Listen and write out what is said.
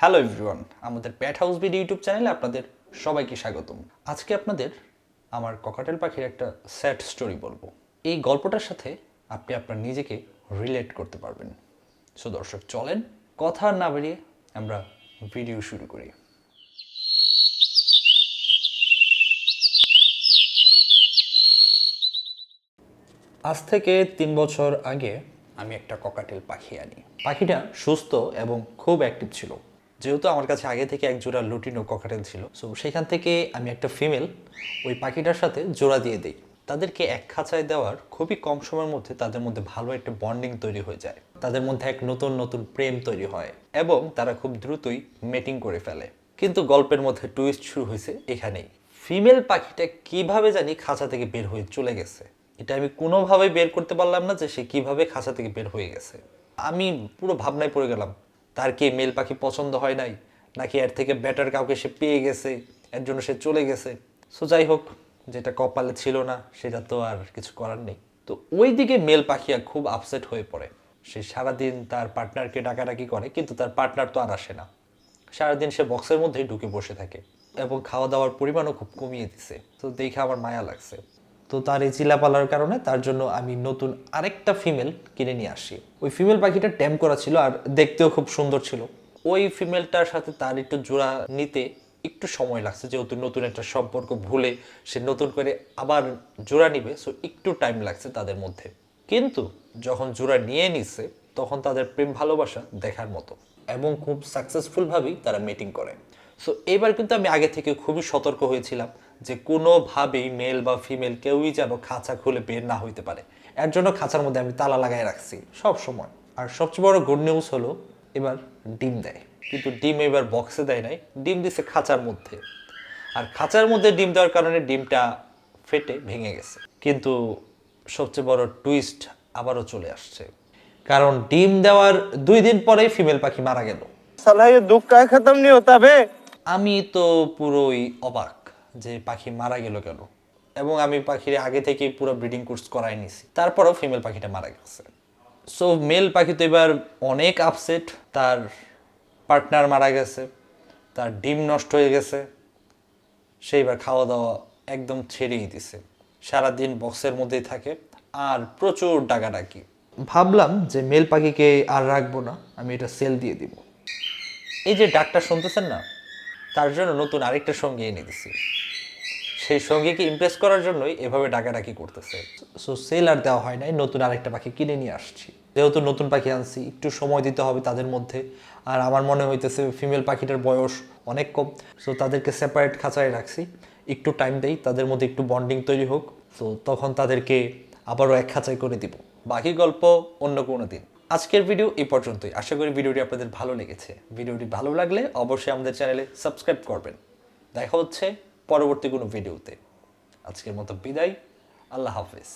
Hello everyone আমাদের প্যাট house BD YouTube চ্যানেলে আপনাদের সবাইকে স্বাগতম। আজকে আপনাদের আমার ককাটেল পাখির একটা স্যাড স্টোরি বলব। এই গল্পটার সাথে আপনি আপনার নিজেকে রিলেট করতে পারবেন। সো দর্শক, চলেন কথা না বেরিয়ে আমরা ভিডিও শুরু করি। আজ থেকে তিন বছর আগে আমি একটা ককাটেল পাখি আনি। পাখিটা সুস্থ এবং খুব অ্যাক্টিভ ছিল। যেহেতু আমার কাছে আগে থেকে এক জোড়া লুটিনো ককাটেল ছিল সো সেখান থেকে আমি একটা ফিমেল ওই পাখিটার সাথে জোড়া দিয়ে দিই। তাদেরকে এক খাঁচায় দেওয়ার খুবই কম সময়ের মধ্যে তাদের মধ্যে ভালো একটা বন্ডিং তৈরি হয়ে যায়। তাদের মধ্যে এক নতুন নতুন প্রেম তৈরি হয় এবং তারা খুব দ্রুতই মেটিং করে ফেলে। কিন্তু গল্পের মধ্যে টুইস্ট শুরু হয়েছে এখানেই। ফিমেল পাখিটা কীভাবে জানি খাঁচা থেকে বের হয়ে চলে গেছে? এটা আমি কোনোভাবেই বের করতে পারলাম না যে সে কীভাবে খাঁচা থেকে বের হয়ে গেছে। আমি পুরো ভাবনায় পড়ে গেলাম তার কি মেল পাখি পছন্দ হয় নাই? নাকি এর থেকে বেটার কাউকে সে পেয়ে গেছে, এর জন্য সে চলে গেছে? সো যাই হোক, যেটা কপালে ছিল না, সেটা তো আর কিছু করার নেই। তো ওই দিকে মেল পাখিয়া খুব আপসেট হয়ে পড়ে। সে সারাদিন তার পার্টনারকে ডাকাডাকি করে, কিন্তু তার পার্টনার তো আর আসে না। সারাদিন সে বক্সের মধ্যেই ঢুকে বসে থাকে এবং খাওয়া দাওয়ার পরিমাণও খুব কমিয়ে দিছে। তো দেখে আমার মায়া লাগছে। তো তার এই চিলাপালার কারণে তার জন্য আমি নতুন আরেকটা ফিমেল কিনে নিয়ে আসি। ওই ফিমেল পাখিটা ট্যাম করা ছিল আর দেখতেও খুব সুন্দর ছিল। ওই ফিমেলটার সাথে তার একটু জোড়া নিতে একটু সময় লাগছে, যেহেতু নতুন একটা সম্পর্ক ভুলে সে নতুন করে আবার জোড়া নিবে সো একটু টাইম লাগছে তাদের মধ্যে। কিন্তু যখন জোড়া নিয়ে নিছে, তখন তাদের প্রেম ভালোবাসা দেখার মতো। এবং খুব সাকসেসফুলভাবেই তারা মিটিং করে। সো এবার কিন্তু আমি আগে থেকে খুবই সতর্ক হয়েছিলাম যে কোনোভাবেই মেল বা ফিমেল কেউই যেন খাঁচা খুলে বের না হইতে পারে। এর জন্য খাঁচার মধ্যে আমি তালা লাগাই রাখছি সব সময়। আর সবচেয়ে বড় গুড নিউজ হলো, এবার ডিম দেয়। কিন্তু ডিম এবার বক্সে দেয় নাই, ডিম দিছে খাঁচার মধ্যে। আর খাঁচার মধ্যে ডিম দেওয়ার কারণে ডিমটা ফেটে ভেঙে গেছে। কিন্তু সবচেয়ে বড় টুইস্ট আবারও চলে আসছে। কারণ ডিম দেওয়ার দুই দিন পরে ফিমেল পাখি মারা গেল। সালাই দুঃখ খতম নিও তবে আমি তো পুরোই অবাক যে পাখি মারা গেল কেন? এবং আমি পাখির আগে থেকে পুরো ব্রিডিং কোর্স করাই নিছি। তারপরেও ফিমেল পাখিটা মারা গেছে। সো মেল পাখি তো এবার অনেক আপসেট তার পার্টনার মারা গেছে। তার ডিম নষ্ট হয়ে গেছে। সে এবার খাওয়া দাওয়া একদম ছেড়েই দিছে। সারাদিন বক্সের মধ্যেই থাকে। আর প্রচুর ডাকাডাকি। ভাবলাম যে মেল পাখিকে আর রাখব না। আমি এটা সেল দিয়ে দিব। এই যে ডাকটা শুনতেছেন না? তার জন্য নতুন আরেকটা সঙ্গী এনে দিছি। সেই সঙ্গীকে ইমপ্রেস করার জন্যই এভাবে ডাকাডাকি করতেছে। সো সেল আর দেওয়া হয় নাই, নতুন আরেকটা পাখি কিনে নিয়ে আসছি। যেহেতু নতুন পাখি আনছি, একটু সময় দিতে হবে তাদের মধ্যে। আর আমার মনে হইতেছে ফিমেল পাখিটার বয়স অনেক কম। সো তাদেরকে সেপারেট খাঁচায় রাখছি। একটু টাইম দেই, তাদের মধ্যে একটু বন্ডিং তৈরি হোক। তো তখন তাদেরকে আবারও এক খাঁচায় করে দিব। বাকি গল্প অন্য কোনো দিন। আজকের ভিডিও এই পর্যন্তই। আশা করি ভিডিওটি আপনাদের ভালো লেগেছে। ভিডিওটি ভালো লাগলে অবশ্যই আমাদের চ্যানেলে সাবস্ক্রাইব করবেন। দেখা হচ্ছে পরবর্তী কোনো ভিডিওতে আজকের মতো বিদায়। আল্লাহ হাফেজ।